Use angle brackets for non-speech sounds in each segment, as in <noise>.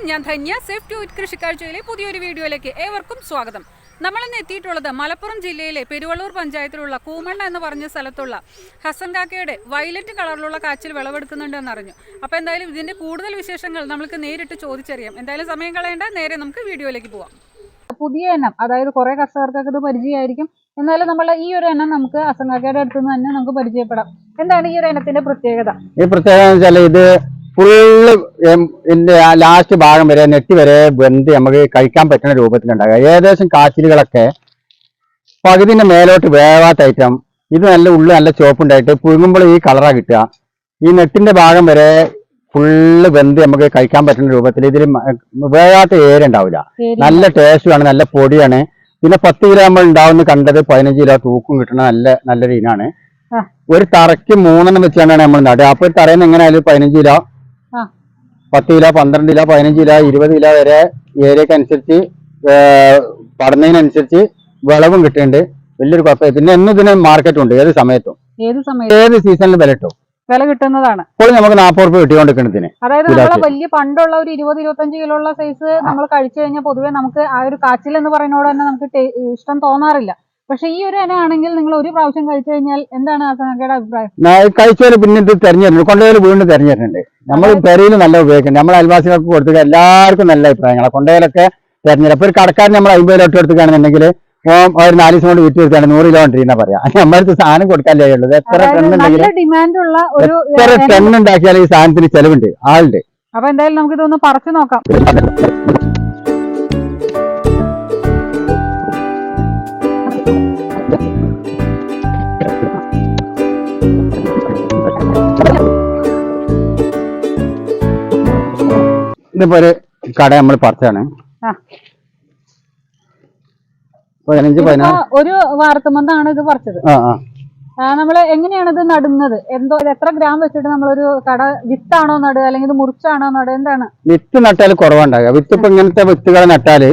നമസ്കാരം. ഞാൻ Dhanya. Safe to eat കൃഷിക്കാഴ്ചയിലെ പുതിയൊരു വീഡിയോയിലേക്ക് ഏവർക്കും സ്വാഗതം. നമ്മൾ ഇന്ന് എത്തിയിട്ടുള്ളത് മലപ്പുറം ജില്ലയിലെ പെരുവള്ളൂർ പഞ്ചായത്തിലുള്ള കൂമണ്ണ എന്ന് പറഞ്ഞ സ്ഥലത്തുള്ള ഹസൻ കാക്കയുടെ വയലറ്റ് കളറിലുള്ള കാച്ചിൽ വിളവെടുക്കുന്നുണ്ടെന്ന് അറിഞ്ഞു അപ്പോൾ എന്തായാലും ഇതിന്റെ കൂടുതൽ വിശേഷങ്ങൾ നമുക്ക് നേരിട്ട് ചോദിച്ചറിയാം. എന്തായാലും സമയം കളയേണ്ട. നേരെ നമുക്ക് വീഡിയോയിലേക്ക് പോവാം. പുതിയ എണ്ണം അതായത് കുറേ കർഷകർക്കൊക്കെ ഇത് പരിചയമായിരിക്കും. എന്നാലും നമ്മൾ ഈ ഒരു എണ്ണം നമുക്ക് അസംഗാക്കയുടെ അടുത്ത് നിന്ന് തന്നെ നമുക്ക് പരിചയപ്പെടാം. എന്താണ് ഈ ഒരു എണ്ണത്തിന്റെ പ്രത്യേകത? ഈ പ്രത്യേകത എന്ന് വെച്ചാൽ ഇത് ഫുള്ള് ഇതിന്റെ ആ ലാസ്റ്റ് ഭാഗം വരെ നെറ്റ് വരെ വെന്ത് നമുക്ക് കഴിക്കാൻ പറ്റുന്ന രൂപത്തിലുണ്ടാകുക. ഏകദേശം കാച്ചിലുകളൊക്കെ പകുതിന്റെ മേലോട്ട് വേവാത്ത ഐറ്റം ഇത് നല്ല ഉള്ളു നല്ല ചുവപ്പുണ്ടായിട്ട് പുഴുങ്ങുമ്പോൾ ഈ കളറാ കിട്ടുക. ഈ നെറ്റിന്റെ ഭാഗം വരെ ഫുള്ള് വെന്ത് നമുക്ക് കഴിക്കാൻ പറ്റുന്ന രൂപത്തിൽ ഇതിൽ വേവാത്ത ഏര ഉണ്ടാവില്ല. നല്ല ടേസ്റ്റുമാണ് നല്ല പൊടിയാണ്. പിന്നെ പത്ത് കിലോ നമ്മൾ ഉണ്ടാവുന്ന കണ്ടത് പതിനഞ്ച് കിലോ തൂക്കും കിട്ടുന്ന നല്ല നല്ല രീതിയാണ് ഒരു തറയ്ക്ക് മൂന്നെണ്ണം വെച്ചാണ് നമ്മൾ നടുക. അപ്പൊ തറയിൽ നിന്ന് എങ്ങനെയായാലും പതിനഞ്ച് കിലോ. പത്ത് കിലോ പന്ത്രണ്ട് കിലോ പതിനഞ്ച് കിലോ ഇരുപത് കിലോ വരെ ഏരിയക്ക് അനുസരിച്ച് പടന്നതിനനുസരിച്ച് വിളവും കിട്ടുന്നുണ്ട്. വലിയൊരു കുഴപ്പമില്ല. പിന്നെ എന്നും ഇതിന് മാർക്കറ്റ് ഉണ്ട് ഏത് സമയത്തും. ഏത് സമയത്ത്? ഏത് സീസണിൽ വില കിട്ടും? വില കിട്ടുന്നതാണ്. ഇപ്പോൾ നമുക്ക് നാൽപ്പത് റുപ്യ കിട്ടിക്കൊണ്ടിരിക്കുന്നതിന് അതായത് നമ്മൾ നമ്മളെ വലിയ പണ്ടുള്ള ഒരു ഇരുപത് ഇരുപത്തഞ്ച് കിലോ ഉള്ള സൈസ് നമ്മൾ കഴിച്ചു കഴിഞ്ഞാൽ പൊതുവെ നമുക്ക് ആ ഒരു കാച്ചിൽ എന്ന് പറയുന്നതോടെ തന്നെ നമുക്ക് ഇഷ്ടം തോന്നാറില്ല. പക്ഷെ ഈ ഒരു ഇന ആണെങ്കിൽ നിങ്ങൾ ഒരു പ്രാവശ്യം കഴിച്ചു കഴിഞ്ഞാൽ എന്താണ് അസംഗാക്കയുടെ അഭിപ്രായം? കഴിച്ചവര് പിന്നെ ഇത് തെരഞ്ഞെടുക്കും കൊണ്ടുപോയി വീണ്ടും തെരഞ്ഞെടുക്കുന്നുണ്ട് നമ്മൾ പെരയിൽ നല്ല ഉപയോഗിക്കുന്നുണ്ട്. നമ്മൾ അയൽവാസികൾക്ക് കൊടുത്തു എല്ലാവർക്കും നല്ല അഭിപ്രായങ്ങളാണ് കൊണ്ടുപോയാലൊക്കെ തെരഞ്ഞെടുപ്പ് ഒരു കടക്കാരൻ നമ്മൾ അമ്പത് കിലോ എടുത്തുകയാണെന്നുണ്ടെങ്കിൽ ഒരു നാല് ദിവസം കൊണ്ട് വിറ്റ് കൊടുത്താണ് നൂറ് കിലോ ഉണ്ടെന്ന് പറയാ. നമ്മളടുത്ത് സാധനം കൊടുക്കാനല്ലേ ഉള്ളത് എത്ര ഡിമാൻഡുള്ള ഒരു എത്ര ടെണ്ണുണ്ടാക്കിയാൽ ടൺ ഉണ്ടാക്കിയാൽ ഈ സാധനത്തിന് ചെലവുണ്ട്. ആളുണ്ട് അപ്പൊ എന്തായാലും നമുക്ക് ഇതൊന്ന് പറിച്ചു നോക്കാം. ഇതിപ്പോ ഒരു കട നമ്മൾ പറിച്ചാണ്. പതിനഞ്ച് പതിനാറ് ഒരു വാർത്തമന്താണ് ഇത് പറിച്ചത്. ആ നമ്മൾ എങ്ങനെയാണ് ഇത് നടുന്നത്? എന്തോ എത്ര ഗ്രാം വെച്ചിട്ട് നമ്മളൊരു കട വിത്താണോ നടുക? അല്ലെങ്കിൽ ഇത് മുറിച്ചാണോ നടുക? എന്താണ്? വിത്ത് നട്ടാൽ കുറവുണ്ടാകുക വിത്ത് ഇപ്പൊ ഇങ്ങനത്തെ വിത്തുകൾ നട്ടാൽ.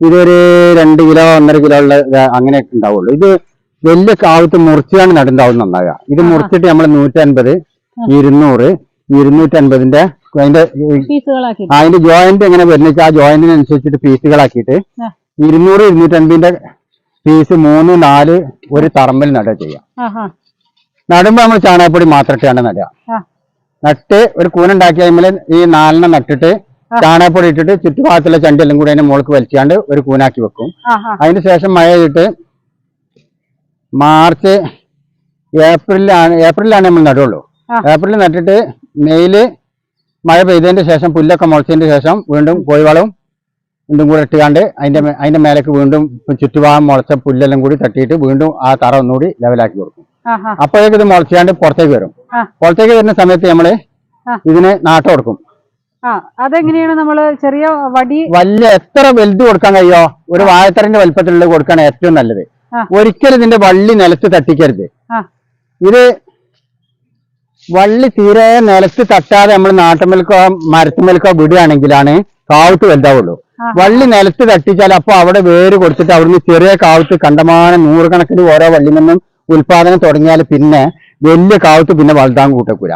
ഇതൊരു രണ്ട് കിലോ ഒന്നര കിലോ ഉള്ള അങ്ങനെയൊക്കെ ഉണ്ടാവുള്ളൂ. ഇത് വലിയ കാവത്ത് മുറിച്ചാണ് നടുണ്ടാവും നന്നാകുക ഇത്. മുറിച്ചിട്ട് നമ്മൾ നൂറ്റി അൻപത് ഇരുന്നൂറ് ഇരുന്നൂറ്റി അൻപതിന്റെ അതിന്റെ പീസുകളാക്കി അതിന്റെ ജോയിന്റ് എങ്ങനെ വരുന്ന ആ ജോയിന്റിനനുസരിച്ചിട്ട് പീസുകളാക്കിയിട്ട്. ഇരുന്നൂറ് ഇരുന്നൂറ്റി അൻപതിന്റെ പീസ് മൂന്ന് നാല് ഒരു തറമ്പിൽ നടുക ചെയ്യാം. നടുമ്പോ നമ്മൾ ചാണകപ്പൊടി മാത്രം ഇട്ടാണ് നടുക നട്ട് ഒരു കൂനുണ്ടാക്കി കഴിയുമ്പോൾ ഈ നാലെണ്ണം നട്ടിട്ട്. ചാണകപ്പൊടി ഇട്ടിട്ട് ചുറ്റുഭാഗത്തുള്ള ചണ്ടെല്ലാം കൂടി അതിന്റെ മുകൾക്ക് വലിച്ചാണ്ട് ഒരു കൂനാക്കി വെക്കും. അതിന് ശേഷം മഴ ചെയ്തിട്ട് മാർച്ച് ഏപ്രിലാണ് ഏപ്രിലാണ് നമ്മൾ നടുള്ളൂ. ഏപ്രിൽ ഏപ്രിലിൽ നട്ടിട്ട് മെയ്യിൽ മഴ പെയ്തതിന്റെ ശേഷം പുല്ലൊക്കെ മുളച്ചതിന്റെ ശേഷം വീണ്ടും കോഴിവളവും വീണ്ടും കൂടെ ഇട്ടുകാണ്ട് അതിന്റെ അതിന്റെ അതിന്റെ മേലേക്ക് വീണ്ടും ചുറ്റുഭാഗം മുളച്ച പുല്ലെല്ലാം കൂടി തട്ടിയിട്ട് വീണ്ടും ആ തറ ഒന്നുകൂടി ലെവലാക്കി കൊടുക്കും. അപ്പോഴേക്കും ഇത് മുളച്ചാണ്ട് പുറത്തേക്ക് വരും. പുറത്തേക്ക് വരുന്ന സമയത്ത് നമ്മൾ ആ. ഇതിന് നാട്ടം കൊടുക്കും. അതെങ്ങനെയാണ് നമ്മൾ ചെറിയ വടി? വലിയ എത്ര വലുത് കൊടുക്കാൻ കഴിയോ? ഒരു വാഴത്തറിന്റെ വലുപ്പത്തിലുള്ള കൊടുക്കാണ് ഏറ്റവും നല്ലത്. ഒരിക്കലും ഇതിന്റെ വള്ളി നിലത്ത് തട്ടിക്കരുത്. ഇത് വള്ളി തീരെ നിലത്ത് തട്ടാതെ നമ്മൾ നാട്ടുമേൽക്കോ മരത്തുമേൽക്കോ വിടുകയാണെങ്കിലാണ് കാവത്ത് വലുതാവുള്ളൂ. വള്ളി നിലത്ത് തട്ടിച്ചാൽ അപ്പൊ അവിടെ വേര് കൊടുത്തിട്ട് അവിടുന്ന് ചെറിയ കാവത്ത് കണ്ടമാനം നൂറുകണക്കിന് ഓരോ വള്ളി നിന്നും ഉൽപാദനം തുടങ്ങിയാൽ പിന്നെ വലിയ കാവത്ത് പിന്നെ വലുതാൻ കൂട്ടക്കൂല.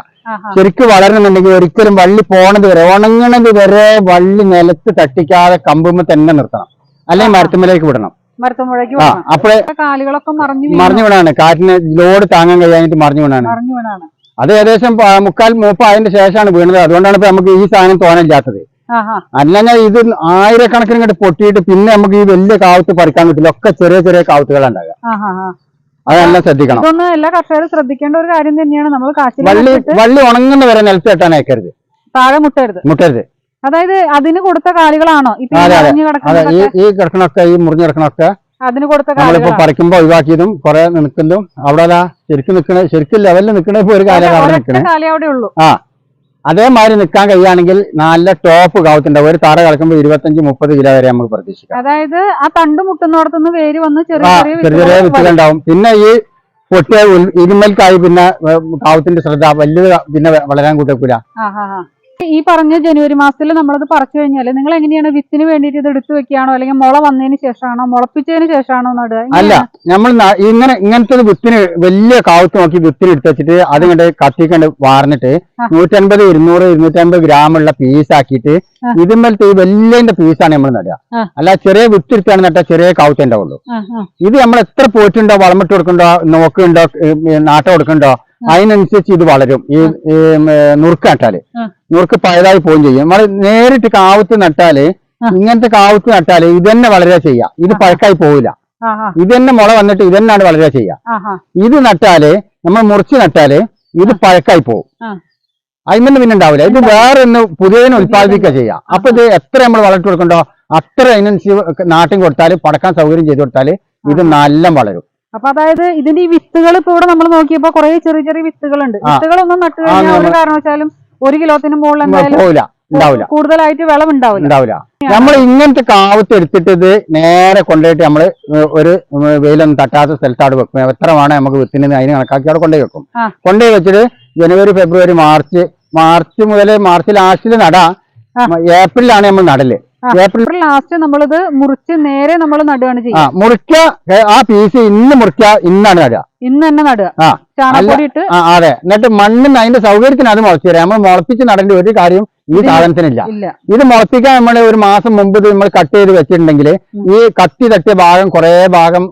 ശരിക്കും വളരണമെന്നുണ്ടെങ്കിൽ ഒരിക്കലും വള്ളി പോണത് വരെ ഉണങ്ങണത് വരെ വള്ളി നിലത്ത് തട്ടിക്കാതെ കമ്പുമ്പോ തന്നെ നിർത്തണം. അല്ലെങ്കിൽ മരത്തുമ്മലേക്ക് വിടണം. ആ അപ്പോഴേ കാലുകളൊക്കെ മറിഞ്ഞു വീണു. മറിഞ്ഞു വീണാണ്. കാറ്റിന് ലോഡ് താങ്ങാൻ കഴിയാനായിട്ട് മറിഞ്ഞു വീണാണ്. അത് ഏകദേശം മുക്കാൽ മൂപ്പായതിന്റെ ശേഷമാണ് വീണത്. അതുകൊണ്ടാണ് ഇപ്പൊ നമുക്ക് ഈ സാധനം തോന്നില്ലാത്തത് അല്ലെങ്കിൽ ഇത് ആയിരക്കണക്കിന് ഇങ്ങോട്ട് പൊട്ടിയിട്ട് പിന്നെ നമുക്ക് ഈ വലിയ കാവത്ത് പറിക്കാൻ പറ്റില്ല. ഒക്കെ ചെറിയ ചെറിയ കാവത്തുകൾ ഉണ്ടാകുക അതെല്ലാം അത് ശ്രദ്ധിക്കണം. ഇതൊന്ന് എല്ലാ കർഷകരും ശ്രദ്ധിക്കേണ്ട ഒരു കാര്യം തന്നെയാണ്. നമ്മൾ വള്ളി വള്ളി ഉണങ്ങുന്ന വരെ നിലത്ത് കെട്ടാൻ അയക്കരുത്. താഴെ മുട്ടരുത്. മുട്ടരുത്. അതായത് അതിന് കൊടുത്ത കാലുകളാണോ? ഈ കിടക്കണൊക്കെ ഈ മുറിഞ്ഞു കിടക്കണൊക്കെ അതിന് കൊടുത്ത നമ്മളിപ്പോ പറിക്കുമ്പോ ഒഴിവാക്കിയതും കുറെ നിൽക്കുന്നതും അവിടെ ശരിക്കും നിൽക്കണ ശരിക്കും ലെവലിൽ നിക്കണേ ഇപ്പൊ ഒരു കാലം നിൽക്കണേ ആ അതേമാതിരി നിൽക്കാൻ കഴിയുകയാണെങ്കിൽ നല്ല ടോപ്പ് കാവത്തിന്റെ ഒരു തറ കിടക്കുമ്പോൾ ഇരുപത്തഞ്ച് മുപ്പത് കിലോ വരെ നമുക്ക് പ്രതീക്ഷിക്കാം. അതായത് ആ തണ്ട് മുട്ടുന്നോടത്തുനിന്ന് വേര് വന്ന് ചെറിയ ചെറിയ വിത്തുകൾ ഉണ്ടാവും പിന്നെ ഈ പൊട്ടിയ ഇരുമൽക്കായി പിന്നെ കാവത്തിന്റെ ശ്രദ്ധ വലിയ പിന്നെ വളരാൻ കൂട്ടക്കൂല. ഈ പറഞ്ഞ ജനുവരി മാസത്തിൽ നമ്മളത് പറിച്ചു കഴിഞ്ഞാൽ നിങ്ങൾ എങ്ങനെയാണ് വിത്തിന് വേണ്ടിയിട്ട് ഇത് എടുത്തു വെക്കുകയാണോ? അല്ലെങ്കിൽ മുള വന്നതിന് ശേഷമാണോ? മുളപ്പിച്ചതിന് ശേഷമാണോ നടുക? അല്ല നമ്മൾ ഇങ്ങനെ ഇങ്ങനത്തെ വിത്തിന് വലിയ കാവത്ത് നോക്കി വിത്തിന് എടുത്തു വെച്ചിട്ട് അത് കണ്ട് കത്തിക്കണ്ട് വാർന്നിട്ട്. നൂറ്റൻപത് ഇരുന്നൂറ് ഇരുന്നൂറ്റമ്പത് ഗ്രാമുള്ള പീസ് ആക്കിയിട്ട് ആ. ഇതിന്മേലത്തെ ഈ വലിയന്റെ പീസാണ് നമ്മൾ നടുക. അല്ല ചെറിയ വിത്ത് എടുത്താണ് നട്ടാൽ ചെറിയ കാവത്ത് ഉണ്ടാവുള്ളൂ. ആ, ആ. ഇത് നമ്മൾ എത്ര പോയിട്ടുണ്ടോ വളമിട്ട് കൊടുക്കണ്ടോ നോക്കുന്നുണ്ടോ നാട്ടം കൊടുക്കണ്ടോ? അതിനനുസരിച്ച് ഇത് വളരും. ഈ നുറുക്ക് നട്ടാൽ. നുറുക്ക് പഴയതായി പോവുകയും ചെയ്യും. നമ്മൾ നേരിട്ട് കാവത്ത് നട്ടാൽ. ഇങ്ങനത്തെ കാവത്ത് നട്ടാൽ ഇത് തന്നെ വളരുക ചെയ്യാം. ഇത്. പഴക്കായി പോവില്ല. ഇത് തന്നെ മുള വന്നിട്ട് ഇത് തന്നെയാണ് വളരുക ചെയ്യുക ആ. ഇത് നട്ടാൽ നമ്മൾ മുറിച്ച് നട്ടാൽ ഇത് പഴക്കായി പോകും. അതിന് പിന്നെ ഉണ്ടാവില്ല. ഇത് വേറെ ഒന്ന് പുതിയതിനെ ഉത്പാദിപ്പിക്കുക ചെയ്യാം. അപ്പൊ ഇത് എത്ര നമ്മൾ വളർത്തി കൊടുക്കണ്ടോ? അത്ര അതിനനുസരിച്ച് നാട്ടിൽ കൊടുത്താൽ പടക്കാൻ സൗകര്യം ചെയ്ത് കൊടുത്താൽ ഇത് നല്ല വളരും. അപ്പൊ അതായത് ഇതിന്റെ ഈ വിത്തുകൾ ഇപ്പൊ ഇവിടെ നമ്മൾ നോക്കിയപ്പോ കുറെ ചെറിയ ചെറിയ വിത്തുകളുണ്ട്. വിത്തുകളൊന്നും നട്ടു കഴിഞ്ഞാൽ ഒരു കാരണവശാലും ഒരു കിലോത്തിന് മുകളിൽ എന്തായാലും കൂടുതലായിട്ട് വിളവ് ഉണ്ടാവില്ല. നമ്മൾ ഇങ്ങനത്തെ കാവത്ത് എടുത്തിട്ട് ഇത് നേരെ കൊണ്ടുപോയിട്ട് നമ്മൾ ഒരു വെയിലൊന്നും തട്ടാത്ത സ്ഥലത്ത് അവിടെ വെക്കും. എത്ര വേണം നമുക്ക് വിത്തിന് അതിന് കണക്കാക്കി അവിടെ കൊണ്ടുപോയി വെക്കും. കൊണ്ടുപോയി വെച്ചിട്ട് ജനുവരി ഫെബ്രുവരി മാർച്ച് മാർച്ച് മുതൽ മാർച്ച് ലാസ്റ്റിൽ നടാം. ഏപ്രിലാണ് നമ്മൾ നടൽ. ഏപ്രിൽ ലാസ്റ്റ് നമ്മളിത് മുറിച്ച് നേരെ നമ്മൾ നടുകയാണ് ചെയ്യുക. മുറിക്ക ആ പീസ് ഇന്ന് മുറിക്ക ഇന്നാണ് നടുക. ഇന്ന് തന്നെ നടുക. ആ ഇട്ട്. അതെ. എന്നിട്ട് മണ്ണിന് അതിന്റെ സൗകര്യത്തിന് അത് മുളച്ചു തരാം. നമ്മൾ മുളപ്പിച്ച് നടേണ്ട ഒരു കാര്യം ഈ. സാധനത്തിനില്ല. ഇത് മുളപ്പിക്കാൻ നമ്മൾ ഒരു മാസം മുമ്പ് ഇത് നമ്മൾ കട്ട് ചെയ്ത് വെച്ചിട്ടുണ്ടെങ്കിൽ ഈ കത്തി തട്ടിയ ഭാഗം കുറെ ഭാഗം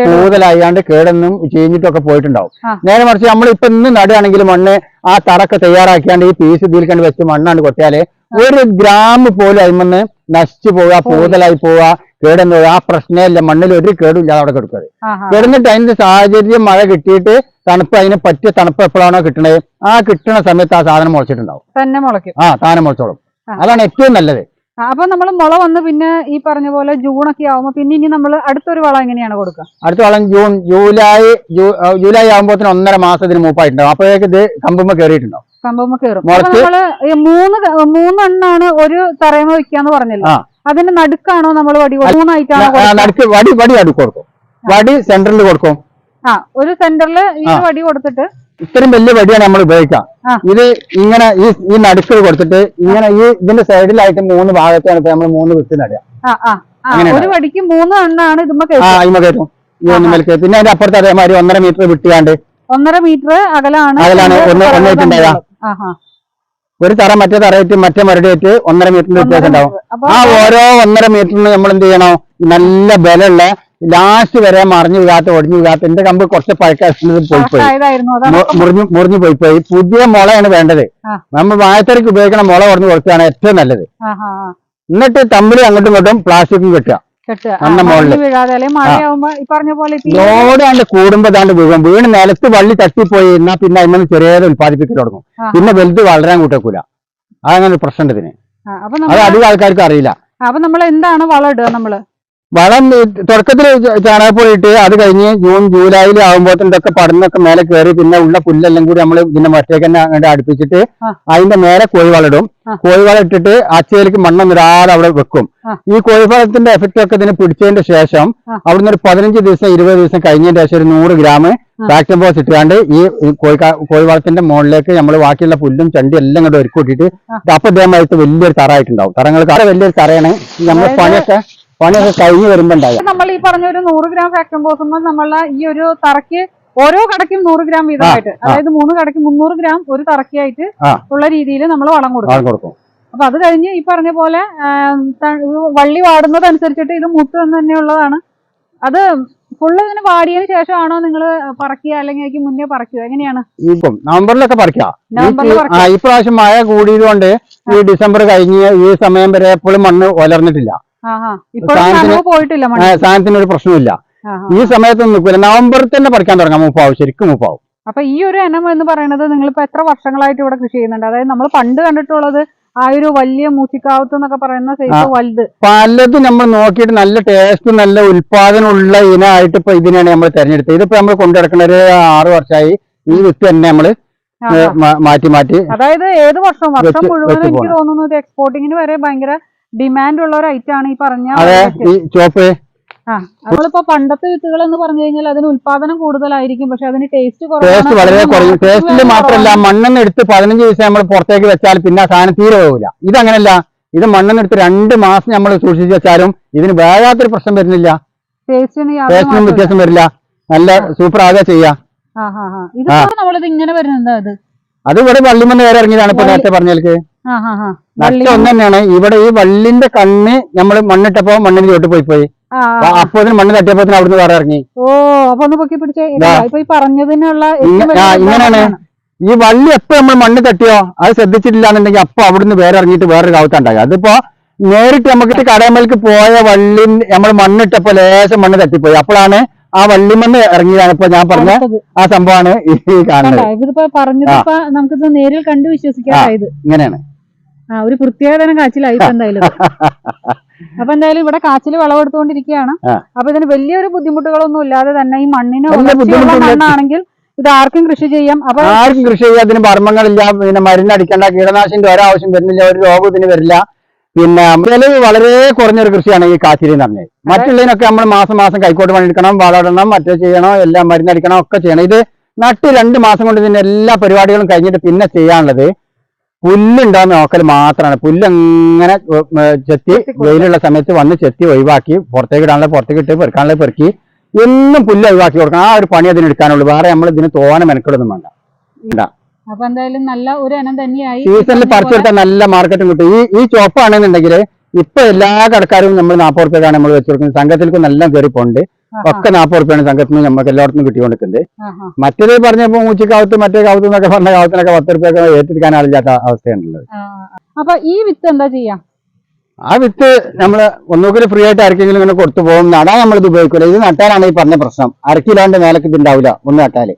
കൂടുതലായാണ്ട് കേടൊന്നും ചീഞ്ഞിട്ടൊക്കെ പോയിട്ടുണ്ടാവും. നേരെ മറിച്ച് നമ്മൾ ഇപ്പൊ ഇന്ന് നടുകയാണെങ്കിൽ മണ്ണ് ആ തറക്കെ തയ്യാറാക്കിയാണ്ട് ഈ പീസ് ഇതിൽ കണ്ട് വെച്ച് മണ്ണാണ് കൊത്തിയാൽ ഒരു ഗ്രാം പോലും അതിമന്ന് നശിച്ചു പോവുക പൂതലായി പോവുക കേടുന്നു. ആ പ്രശ്നമില്ല മണ്ണിൽ ഒരു കേടുമില്ലാതെ അവിടെ ആ. കിടന്നിട്ട് അതിന്റെ സാഹചര്യം മഴ കിട്ടിയിട്ട് തണുപ്പ് അതിന് പറ്റിയ തണുപ്പ് എപ്പോഴാണോ കിട്ടണത് ആ കിട്ടണ സമയത്ത് ആ സാധനം മുളച്ചിട്ടുണ്ടാവും ആ താനം മുളച്ചോളും. അതാണ് ഏറ്റവും നല്ലത് അപ്പൊ നമ്മൾ മുള വന്ന് പിന്നെ ഈ പറഞ്ഞ പോലെ ജൂൺ ഒക്കെ ആവുമ്പോ പിന്നെ ഇനി നമ്മൾ അടുത്തൊരു വളം എങ്ങനെയാണ് കൊടുക്കുക അടുത്ത വളം ജൂൺ ജൂലൈ ജൂലൈ ആകുമ്പോഴത്തേന് ഒന്നര മാസത്തിന് മൂപ്പായിട്ടുണ്ടാവും. അപ്പോഴേക്ക് ഇത് കമ്പുമ്പോ കയറിയിട്ടുണ്ടാവും സംഭവം കയറും നമ്മൾ മൂന്ന് മൂന്നെണ്ണാണ് ഒരു തറയമ വെക്കാന്ന് പറഞ്ഞല്ലോ. അതിന്റെ നടുക്കാണോ നമ്മൾ വടി? മൂന്നായിട്ടാണോ? നടുക്ക് വടി വടി അടുക്ക് കൊടുക്കും. വടി സെന്ററിൽ കൊടുക്കും. ആ ഒരു സെന്ററിൽ ഈ വടി കൊടുത്തിട്ട് ഇത്രയും വലിയ വടിയാണ് നമ്മൾ ഉപയോഗിക്കാം ഇത് ഇങ്ങനെ ഈ ഈ നടുക്കൾ കൊടുത്തിട്ട് ഇങ്ങനെ ഈ ഇതിന്റെ സൈഡിലായിട്ട് മൂന്ന് ഭാഗത്താണ് ഇപ്പൊ നമ്മൾ മൂന്ന് വിത്ത് നടുക. ഒരു വടിക്ക് മൂന്ന് എണ്ണാണ് കയറ്റും. ഒന്ന് പിന്നെ അതിന്റെ അപ്പുറത്ത് അതേമാതിരി ഒന്നര മീറ്റർ വിട്ടുകാണ്ട് ഒന്നര മീറ്റർ അകലാണ്. അകലാണ്. ഒരു തറ മറ്റേ തറയിട്ട് മറ്റേ മരടിയായിട്ട് ഒന്നര മീറ്ററിന്റെ വ്യത്യാസം ഉണ്ടാവും. ആ ഓരോ ഒന്നര മീറ്ററിന് നമ്മൾ എന്ത് ചെയ്യണം? നല്ല ബലമുള്ള ലാസ്റ്റ് വരെ മറിഞ്ഞു വീഴാത്ത ഒടിഞ്ഞു വീഴാത്ത എന്റെ കമ്പ് കുറച്ച് പഴക്കാശിനത് പോയി പോയി. മുറിഞ്ഞു മുറിഞ്ഞു പോയി പോയി. പുതിയ മുളയാണ് വേണ്ടത്. നമ്മൾ വായത്തരക്ക് ഉപയോഗിക്കണ മുള കുറഞ്ഞു കൊടുക്കുകയാണ് ഏറ്റവും നല്ലത്. എന്നിട്ട് തമ്മിൽ അങ്ങോട്ടും ഇങ്ങോട്ടും പ്ലാസ്റ്റിക്കും കിട്ടുക. ോടാണ്ട് ലോടാണ്ട് കൂടുമ്പോ താണ്ട് വീഴും. വീണ് നിലത്ത് വള്ളി തട്ടിപ്പോയി എന്നാ പിന്നെ അതിന് ചെറിയത് ഉത്പാദിപ്പിക്കാൻ തുടങ്ങും. പിന്നെ വലുത് വളരാൻ കൂട്ടക്കൂല. അതങ്ങനെ പ്രശ്നം ഇതിന്. അത് അധികം ആൾക്കാർക്ക് അറിയില്ല. അപ്പൊ നമ്മൾ എന്താണ് വളം ഇടുക നമ്മൾ? വളം തുടക്കത്തിൽ ചാണകപ്പൊടിയിട്ട് അത് കഴിഞ്ഞ് ജൂൺ ജൂലൈയിൽ ആകുമ്പോൾ ഇതൊക്കെ പടന്നൊക്കെ മേലെ കയറി പിന്നെ ഉള്ള പുല്ലെല്ലാം കൂടി നമ്മൾ ഇതിന്റെ മറ്റേക്ക് തന്നെ അങ്ങോട്ട് അടുപ്പിച്ചിട്ട് അതിന്റെ മേലെ കോഴിവളം ഇടും. കോഴിവളം ഇട്ടിട്ട് ആച്ചയിലേക്ക് മണ്ണൊന്നിടാതെ അവിടെ വെക്കും. ഈ കോഴിവളത്തിന്റെ എഫക്റ്റ് ഒക്കെ ഇതിന് പിടിച്ചതിന്റെ ശേഷം. അവിടുന്ന് ഒരു പതിനഞ്ച് ദിവസം ഇരുപത് ദിവസം കഴിഞ്ഞതിന് ശേഷം ഒരു നൂറ് ഗ്രാം ബാക്ടീരിയ ബോസ് ഇട്ടുകൊണ്ട് ഈ കോഴി കോഴിവളത്തിന്റെ മുകളിലേക്ക് നമ്മൾ ബാക്കിയുള്ള പുല്ലും ചണ്ടി എല്ലാം കൂടെ ഒരുക്കൂട്ടിട്ട്. അപ്പൊ ഇതേമായിട്ട് വലിയൊരു തറയായിട്ടുണ്ടാവും തറങ്ങൾ തറ വലിയൊരു തറയാണ് നമ്മൾ പണിയൊക്കെ പണിയൊക്കെ കഴിഞ്ഞ് വരുമ്പോ ഉണ്ടാവുക. നമ്മൾ ഈ പറഞ്ഞ ഒരു നൂറ് ഗ്രാം ഫാക്ടർ പോകുമ്പോൾ നമ്മളെ ഈ ഒരു തറയ്ക്ക് ഓരോ കടയ്ക്കും നൂറ് ഗ്രാം വീതമായിട്ട് അതായത് മൂന്ന് കടയ്ക്ക് മുന്നൂറ് ഗ്രാം ഒരു തറക്കിയായിട്ട് ഉള്ള രീതിയിൽ നമ്മൾ വളം കൊടുക്കും. അപ്പൊ അത് കഴിഞ്ഞ് ഈ പറഞ്ഞ പോലെ വള്ളി വാടുന്നതനുസരിച്ചിട്ട് ഇത് മുത്ത് എന്ന് തന്നെയുള്ളതാണ് അത് ഫുള്ള് ഇങ്ങനെ വാടിയതിനു ശേഷമാണോ നിങ്ങൾ പറക്കുക അല്ലെങ്കിൽ മുന്നേ പറക്കുക? എങ്ങനെയാണ്? ഇപ്പം നവംബറിലൊക്കെ പറിക്കാം. ഇപ്രാവശ്യം മഴ കൂടിയതുകൊണ്ട് ഈ ഡിസംബർ കഴിഞ്ഞ് ഈ സമയം വരെ എപ്പോഴും മണ്ണ് ഒലർന്നിട്ടില്ല. സാധനത്തിന് ഒരു പ്രശ്നമില്ല ഈ സമയത്തൊന്നും നിൽക്കൂല നവംബറിൽ തന്നെ പറിക്കാൻ തുടങ്ങാം മൂപ്പാവും. ശരിക്കും മൂപ്പാവും. അപ്പൊ ഈ ഒരു എനം എന്ന് പറയുന്നത് നിങ്ങൾ നിങ്ങളിപ്പോ എത്ര വർഷങ്ങളായിട്ട് ഇവിടെ കൃഷി ചെയ്യുന്നുണ്ട്? അതായത് നമ്മൾ പണ്ട് കണ്ടിട്ടുള്ളത് ആ ഒരു വലിയ മൂച്ചിക്കാവത്ത് എന്നൊക്കെ പറയുന്ന സൈസ്. വലുത്. പലതും നമ്മൾ നോക്കിയിട്ട് നല്ല ടേസ്റ്റ് നല്ല ഉൽപാദനമുള്ള ഇനമായിട്ട് ഇപ്പൊ ഇതിനാണ് നമ്മൾ തെരഞ്ഞെടുത്തത്. ഇതിപ്പോ നമ്മൾ കൊണ്ടുനടക്കുന്ന ഒരു ആറ് വർഷമായി ഈ വിത്ത് തന്നെ നമ്മൾ മാറ്റി മാറ്റി അതായത് ഏത് വർഷം? വർഷം മുഴുവൻ എനിക്ക്. തോന്നുന്നു എക്സ്പോർട്ടിങ്ങിന് വരെ ഭയങ്കര ഡിമാൻഡ് ഉള്ള ഒരു ഐറ്റം ആണ് ഈ പറഞ്ഞ ചോപ്പ്. ആ നമ്മളിപ്പോ പണ്ടത്തെ വിത്തുകൾ എന്ന് പറഞ്ഞു കഴിഞ്ഞാൽ അതിന് ഉത്പാദനം കൂടുതലായിരിക്കും പക്ഷെ അതിന് ടേസ്റ്റ് ടേസ്റ്റ് വളരെ കുറയും ടേസ്റ്റിൽ മാത്രമല്ല മണ്ണെന്ന് എടുത്ത് പതിനഞ്ച് ദിവസം നമ്മൾ പുറത്തേക്ക് വെച്ചാൽ പിന്നെ ആ സാധനം തീരെ പോകില്ല ഇതങ്ങനല്ല. ഇത് മണ്ണെന്ന് എടുത്ത് രണ്ട് മാസം നമ്മൾ സൂക്ഷിച്ചു വെച്ചാലും ഇതിന് വേഗാത്തൊരു പ്രശ്നം വരുന്നില്ല. ടേസ്റ്റിന് വ്യത്യാസം വരില്ല. നല്ല സൂപ്പർ ആകെ ചെയ്യാം. ഇത് നമ്മളിത് ഇങ്ങനെ വരുന്നത് അത് ഇവിടെ വള്ളിമന്ന് വേറെ ഇറങ്ങിയതാണ് ഇപ്പൊ നേരത്തെ പറഞ്ഞേൽക്ക് ആ ഹാ. ഹാ ഒന്ന് തന്നെയാണ്. ഇവിടെ ഈ വള്ളിന്റെ കണ്ണ് നമ്മൾ മണ്ണിട്ടപ്പോ മണ്ണിന് ചോട്ട് പോയി പോയി. അപ്പൊ മണ്ണ് തട്ടിയപ്പോ അവിടുന്ന് വേറെ ഇറങ്ങി. ഓ അപ്പൊ ഒന്ന് പൊക്കി പിടിച്ചേ. പറഞ്ഞതിനുള്ള ഇങ്ങനെയാണ്. ഈ വള്ളി എപ്പോ നമ്മൾ മണ്ണ് തട്ടിയോ അത് ശ്രദ്ധിച്ചിട്ടില്ല എന്നുണ്ടെങ്കിൽ അപ്പൊ അവിടുന്ന് വേറെ ഇറങ്ങിയിട്ട് വേറൊരു കൗത്തുണ്ടാകുക അതിപ്പോ നേരിട്ട് നമുക്ക് കടമൽക്ക് പോയ വള്ളി നമ്മൾ മണ്ണിട്ടപ്പോ ലേശം മണ്ണ് തട്ടിപ്പോയി. അപ്പോഴാണ് ആ വള്ളിമണ്ണ് ഇറങ്ങിയതാണ് ഇപ്പൊ ഞാൻ പറഞ്ഞ ആ സംഭവമാണ് ഈ കാണുന്നത്. ഇതിപ്പോ നമുക്കിത് നേരിൽ കണ്ടു വിശ്വസിക്കാറായത് ഇങ്ങനെയാണ്. ആ ഒരു പ്രത്യേക തരം കാച്ചിലായി ഇപ്പൊ എന്തായാലും. <laughs> അപ്പൊ എന്തായാലും ഇവിടെ കാച്ചിൽ വിളവെടുത്തുകൊണ്ടിരിക്കുകയാണ്. അപ്പൊ ഇതിന് വലിയൊരു ബുദ്ധിമുട്ടുകളൊന്നും ഇല്ലാതെ തന്നെ ഈ മണ്ണിന്. മണ്ണാണെങ്കിൽ ഇത് ആർക്കും കൃഷി ചെയ്യാം. അപ്പൊ ആർക്കും കൃഷി ചെയ്യാം. അതിന് മർമ്മങ്ങളില്ല പിന്നെ മരുന്നടിക്കേണ്ട കീടനാശിന്റെ ഒരാവശ്യം വരുന്നില്ല ഒരു രോഗം ഇതിന് വരില്ല. പിന്നെ ചെലവ് വളരെ കുറഞ്ഞൊരു കൃഷിയാണ് ഈ കാച്ചിരി എന്ന് പറഞ്ഞത് മറ്റുള്ളതിനൊക്കെ നമ്മൾ മാസം മാസം കൈക്കോട്ട് പണിയെടുക്കണം വളമിടണം മറ്റേ ചെയ്യണം എല്ലാം മരുന്നടിക്കണം ഒക്കെ ചെയ്യണം. ഇത് നട്ട് രണ്ട് മാസം കൊണ്ട് ഇതിന്റെ എല്ലാ പരിപാടികളും കഴിഞ്ഞിട്ട് പിന്നെ ചെയ്യാനുള്ളത്. പുല്ലുണ്ടാകുന്ന നോക്കൽ മാത്രമാണ്. പുല്ല് അങ്ങനെ ഉം, ചെത്തി വെയിലുള്ള സമയത്ത് വന്ന് ചെത്തി ഒഴിവാക്കി പുറത്തേക്ക് ഇടാനുള്ള പുറത്തേക്ക് ഇട്ട് പെറുക്കാനുള്ള പെറുക്കി എന്നും പുല്ല് ഒഴിവാക്കി കൊടുക്കണം. ആ ഒരു പണി അതിന് എടുക്കാനുള്ളൂ. വേറെ നമ്മൾ ഇതിന് തോനെ മെനക്കെടുന്നും വേണ്ട. അപ്പൊ എന്തായാലും നല്ല ഒരു ഇനം തന്നെയായി. സീസണിൽ പറിച്ചെടുത്താൽ നല്ല മാർക്കറ്റും കിട്ടും. ഈ ഈ ചോപ്പാണെന്നുണ്ടെങ്കിൽ ഇപ്പൊ എല്ലാ കടക്കാരും നമ്മൾ നാപ്പത് റുപ്യക്കാണ് നമ്മൾ വെച്ചു കൊടുക്കുന്നത്. സംഘത്തിൽക്കും നല്ല കയറി പോണ്ട് ഒക്കെ നാൽപ്പത് റുപ്യാണ് സംഘത്തിൽ നിന്ന് നമുക്ക് എല്ലായിടത്തും കിട്ടിക്കൊണ്ടിരിക്കുന്നത്. മറ്റേത് പറഞ്ഞപ്പോ മൂച്ചിക്കാവത്ത് മറ്റേ കാവത്ത് എന്നൊക്കെ പറഞ്ഞ കാവത്തിനൊക്കെ പത്ത് റുപ്യൊക്കെ ഏറ്റെടുക്കാൻ ആളില്ലാത്ത അവസ്ഥയാണുള്ളത്. അപ്പൊ ഈ വിത്ത് എന്താ ചെയ്യാം? ആ വിത്ത് നമ്മൾ ഒന്നുകൂടി ഫ്രീ ആയിട്ട് ആർക്കെങ്കിലും ഇങ്ങനെ കൊടുത്തു പോകും നടാൻ ഇത് ഉപയോഗിക്കില്ല ഇത് നട്ടാലാണ് ഈ പറഞ്ഞ പ്രശ്നം. അരക്കില്ലാണ്ട് മേലക്ക് ഇത് ഉണ്ടാവില്ല ഒന്ന് നട്ടാൽ.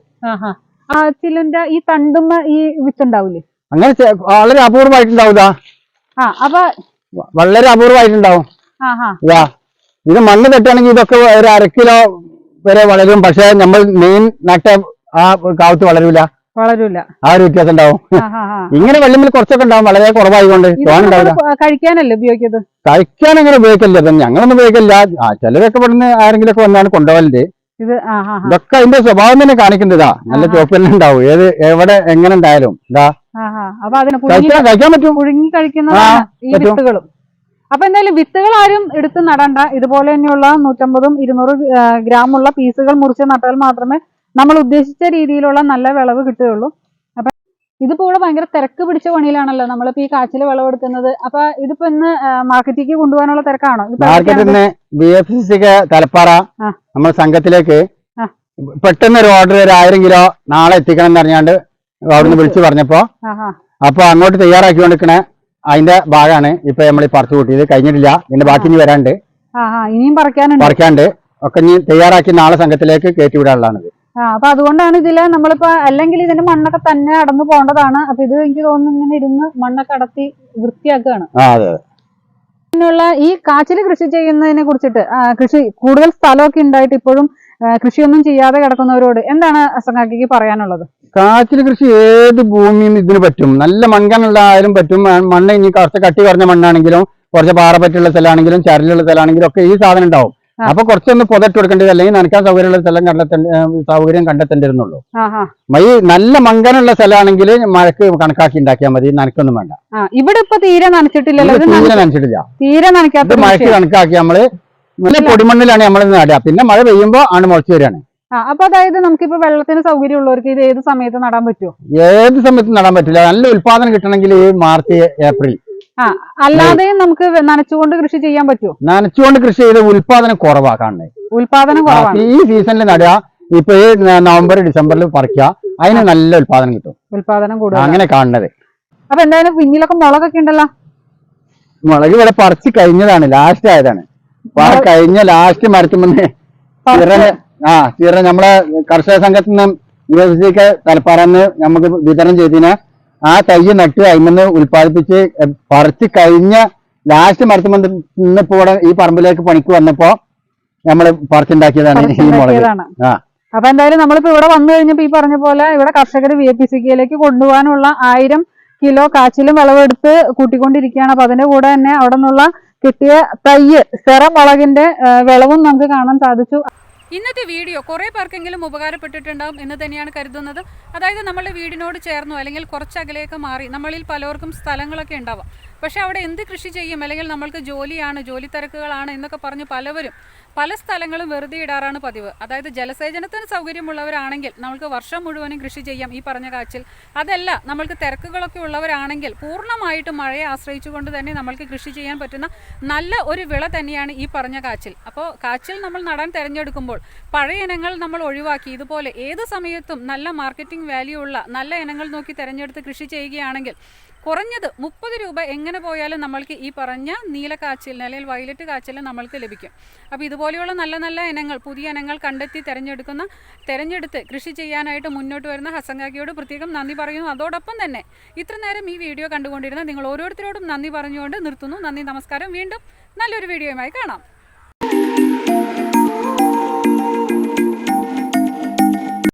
ഈ തണ്ടുമ്മ ഈ വിത്ത് ഉണ്ടാവില്ലേ അങ്ങനെ വളരെ അപൂർവമായിട്ടുണ്ടാവൂല അപ്പൊ വളരെ അപൂർവമായിട്ടുണ്ടാവും ഇതാ മണ്ണ് തട്ടുകയാണെങ്കിൽ ഇതൊക്കെ ഒരു അര കിലോ വരെ വളരും. പക്ഷെ നമ്മൾ മെയിൻ നട്ട ആ കാവത്ത് വളരൂല. വളരൂല. ആ ഒരു വ്യത്യാസം ഉണ്ടാവും. ഇങ്ങനെ വെള്ളിമിൽ കുറച്ചൊക്കെ ഉണ്ടാവും. വളരെ കുറവായതുകൊണ്ട് കഴിക്കാനല്ലേ ഉപയോഗിക്കുന്നത്? കഴിക്കാൻ അങ്ങനെ ഉപയോഗിക്കില്ല ഞങ്ങളൊന്നും ഉപയോഗിക്കില്ല ചിലരൊക്കെ ഇവിടുന്ന് ആരെങ്കിലും ഒക്കെ വന്നാണ് കൊണ്ടുപോകലുണ്ട്. ഇതൊക്കെ അതിന്റെ സ്വഭാവം തന്നെ കാണിക്കുന്നതാ നല്ല. ചോപ്പെല്ലാം ഉണ്ടാവും. ഏത് എവിടെ എങ്ങനെ ഉണ്ടായാലും. ഇതാ. കഴിക്കാൻ പറ്റും. പുഴുങ്ങി കഴിക്കുന്ന അപ്പൊ എന്തായാലും വിത്തുകൾ ആരും എടുത്ത് നടണ്ട. ഇതുപോലെ തന്നെയുള്ള നൂറ്റമ്പതും ഇരുന്നൂറ് ഗ്രാമുള്ള പീസുകൾ മുറിച്ച് നട്ടാൽ മാത്രമേ നമ്മൾ ഉദ്ദേശിച്ച രീതിയിലുള്ള നല്ല വിളവ് കിട്ടുകയുള്ളൂ. അപ്പൊ ഇതിപ്പോ ഇവിടെ ഭയങ്കര തിരക്ക് പിടിച്ച പണിയിലാണല്ലോ. നമ്മളിപ്പോ ഈ കാച്ചിൽ വിളവെടുക്കുന്നത് അപ്പൊ ഇതിപ്പോ ഇന്ന് മാർക്കറ്റിലേക്ക് കൊണ്ടുപോകാനുള്ള തിരക്കാണോ? B F C Thalappara. നമ്മുടെ സംഘത്തിലേക്ക് പെട്ടെന്ന് ഒരു ഓർഡർ ഒരു ആയിരം കിലോ നാളെ എത്തിക്കണം എന്ന് അറിഞ്ഞാണ്ട് അവിടുന്ന് വിളിച്ചു പറഞ്ഞപ്പോ അപ്പൊ അങ്ങോട്ട് തയ്യാറാക്കിക്കൊണ്ടിരിക്കണ. അതിന്റെ ഭാഗമാണ് ഇപ്പൊ നമ്മൾ ഈ പറിച്ചു കൂട്ടിയത്. കഴിഞ്ഞിട്ടില്ല. ഇതിന്റെ ബാക്കി ഇനി വരാണ്ട്. ഇനിയും പറിക്കാനുണ്ട്. പറിക്കാണ്ട്. ഒക്കെ ഇനി തയ്യാറാക്കി നാളെ സംഘത്തിലേക്ക് കയറ്റി വിടാനുള്ളതാണ് അപ്പൊ അതുകൊണ്ടാണ് ഇതിൽ നമ്മളിപ്പോ അല്ലെങ്കിൽ ഇതിന്റെ മണ്ണൊക്കെ തന്നെ അടന്നു പോകേണ്ടതാണ്. അപ്പൊ ഇത് എനിക്ക് തോന്നുന്നു ഇങ്ങനെ ഇരുന്ന് മണ്ണൊക്കെ അടത്തി വൃത്തിയാക്കുകയാണ്. ഈ കാച്ചിൽ കൃഷി ചെയ്യുന്നതിനെ കുറിച്ചിട്ട് കൃഷി കൂടുതൽ സ്ഥലമൊക്കെ ഉണ്ടായിട്ട് ഇപ്പോഴും കൃഷിയൊന്നും ചെയ്യാതെ കിടക്കുന്നവരോട് എന്താണ് അസംഖാക്കിക്ക് പറയാനുള്ളത്? കാച്ചിൽ കൃഷി ഏത് ഭൂമിയും ഇതിന് പറ്റും? നല്ല മൺകണ്ണുള്ള ആയാലും പറ്റും. മണ്ണ് ഇനി കുറച്ച് കട്ടി കുറഞ്ഞ മണ്ണാണെങ്കിലും കുറച്ച് പാറപ്പറ്റുള്ള സ്ഥലമാണെങ്കിലും ചരലുള്ള സ്ഥലമാണെങ്കിലും ഒക്കെ ഈ സാധനം ഉണ്ടാവും. അപ്പൊ കുറച്ചൊന്ന് പുതട്ട് കൊടുക്കേണ്ടത് അല്ലെങ്കിൽ നനക്കാൻ സൗകര്യമുള്ള സ്ഥലം കണ്ടെത്തേണ്ട സൗകര്യം കണ്ടെത്തേണ്ടിരുന്നുള്ളൂ. ഈ നല്ല മങ്കനുള്ള സ്ഥലമാണെങ്കിൽ മഴക്ക് കണക്കാക്കി ഉണ്ടാക്കിയാൽ മതി. നനക്കൊന്നും വേണ്ട. ഇവിടെ ഇപ്പൊ തീരെ നനച്ചിട്ടില്ലല്ലോ. ഇത് തീരെ നനച്ചിട്ടില്ല. തീരെ നനക്കാത്ത മഴക്ക് കണക്കാക്കി നമ്മൾ നല്ല പൊടിമണ്ണിലാണ് നമ്മൾ നടുക. പിന്നെ മഴ പെയ്യുമ്പോ ആണ് മുളച്ചു വരികയാണ്. അപ്പൊ അതായത് നമുക്കിപ്പോ വെള്ളത്തിന് സൗകര്യം ഉള്ളവർക്ക് ഇത് ഏത് സമയത്ത് നടാൻ പറ്റുമോ ഏത് സമയത്ത് നടാൻ പറ്റില്ല. നല്ല ഉൽപാദനം കിട്ടണമെങ്കിൽ ഈ മാർച്ച് ഏപ്രിൽ. ആ അല്ലാതെയും നമുക്ക് നനച്ചുകൊണ്ട് കൃഷി ചെയ്യാൻ പറ്റുമോ നനച്ചുകൊണ്ട് കൃഷി ചെയ്ത് ഉൽപാദനം കുറവാ കാണുന്നത്. ഉൽപാദനം കുറവാണ്. ഈ സീസണിൽ നടുക. ഇപ്പൊ ഈ നവംബർ ഡിസംബറിൽ പറിക്കുക. അതിന് നല്ല ഉൽപാദനം കിട്ടും. ഉൽപാദനം കൂടുതൽ അങ്ങനെ കാണുന്നത്. അപ്പൊ എന്തായാലും പിന്നിലൊക്കെ മുളകൊക്കെ ഉണ്ടല്ലോ? മുളക് ഇവിടെ പറിച്ചു കഴിഞ്ഞതാണ്. ലാസ്റ്റ് ആയതാണ്. കഴിഞ്ഞ ലാസ്റ്റ് മരത്തുമെന്ന് ചിറന് ആ ചിറ നമ്മളെ കർഷക സംഘത്തിൽ നിന്നും യു എഫ് സിക്ക് തലപ്പാറന്ന് നമുക്ക് വിതരണം ചെയ്തിന് ആ തൈ നട്ട് അതിൽ ഉൽപ്പാദിപ്പിച്ച് പറിച്ച് കഴിഞ്ഞ ലാസ്റ്റ് മരത്തുമെന്ന് ഇന്നിപ്പോ ഇവിടെ ഈ പറമ്പിലേക്ക് പണിക്ക് വന്നപ്പോ നമ്മൾ പറിച്ചുണ്ടാക്കിയതാണ് ഈ മുളക്. ആ. അപ്പൊ എന്തായാലും നമ്മളിപ്പോ ഇവിടെ വന്നു കഴിഞ്ഞപ്പോ ഈ പറഞ്ഞ പോലെ ഇവിടെ കർഷകർ വി എ പി സി കെയിലേക്ക് കൊണ്ടുപോകാനുള്ള ആയിരം കിലോ കാച്ചിലും വിളവെടുത്ത് കൂട്ടിക്കൊണ്ടിരിക്കുകയാണ്. അപ്പൊ അതിന്റെ കൂടെ തന്നെ അവിടെ നിന്നുള്ള കിട്ടിയ തയ്യ് സെറമുളകിന്റെ വിളവും നമുക്ക് കാണാൻ സാധിച്ചു. ഇന്നത്തെ വീഡിയോ കുറേ പേർക്കെങ്കിലും ഉപകാരപ്പെട്ടിട്ടുണ്ടാവും എന്ന് തന്നെയാണ് കരുതുന്നത്. അതായത് നമ്മളുടെ വീടിനോട് ചേർന്നോ അല്ലെങ്കിൽ കുറച്ച് മാറി നമ്മളിൽ പലർക്കും സ്ഥലങ്ങളൊക്കെ ഉണ്ടാവാം. പക്ഷെ അവിടെ എന്ത് കൃഷി ചെയ്യും? അല്ലെങ്കിൽ നമ്മൾക്ക് ജോലിയാണ് ജോലി തിരക്കുകളാണ് എന്നൊക്കെ പറഞ്ഞ് പലവരും പല സ്ഥലങ്ങളും വെറുതെ ഇടാറാണ് പതിവ്. അതായത് ജലസേചനത്തിന് സൗകര്യമുള്ളവരാണെങ്കിൽ നമ്മൾക്ക് വർഷം മുഴുവനും കൃഷി ചെയ്യാം ഈ പറഞ്ഞ കാച്ചിൽ. അതല്ല നമ്മൾക്ക് തിരക്കുകളൊക്കെ ഉള്ളവരാണെങ്കിൽ പൂർണമായിട്ടും മഴയെ ആശ്രയിച്ചുകൊണ്ട് തന്നെ നമ്മൾക്ക് കൃഷി ചെയ്യാൻ പറ്റുന്ന നല്ല ഒരു വിള തന്നെയാണ് ഈ പറഞ്ഞ കാച്ചിൽ. അപ്പോൾ കാച്ചിൽ നമ്മൾ നടാൻ തിരഞ്ഞെടുക്കുമ്പോൾ പഴയ ഇനങ്ങൾ നമ്മൾ ഒഴിവാക്കി. ഇതുപോലെ ഏത് സമയത്തും നല്ല മാർക്കറ്റിംഗ് വാല്യൂ ഉള്ള നല്ല ഇനങ്ങൾ നോക്കി തിരഞ്ഞെടുത്ത് കൃഷി ചെയ്യുകയാണെങ്കിൽ കുറഞ്ഞത് മുപ്പത് രൂപ എങ്ങനെ പോയാലും നമ്മൾക്ക് ഈ പറഞ്ഞ നീല കാച്ചിലിന് അല്ലെങ്കിൽ വയലറ്റ് കാച്ചിലിന് നമ്മൾക്ക് ലഭിക്കും. അപ്പോൾ ഇതുപോലെയുള്ള നല്ല നല്ല ഇനങ്ങൾ പുതിയ ഇനങ്ങൾ കണ്ടെത്തി തിരഞ്ഞെടുക്കുന്ന തിരഞ്ഞെടുത്ത് കൃഷി ചെയ്യാനായിട്ട് മുന്നോട്ട് വരുന്ന ഹസങ്കാക്കിയോട് പ്രത്യേകം നന്ദി പറയുന്നു. അതോടൊപ്പം തന്നെ ഇത്ര നേരം ഈ വീഡിയോ കണ്ടുകൊണ്ടിരുന്ന നിങ്ങൾ ഓരോരുത്തരോടും നന്ദി പറഞ്ഞുകൊണ്ട് നിർത്തുന്നു. നന്ദി നമസ്കാരം. വീണ്ടും നല്ലൊരു വീഡിയോയുമായി കാണാം.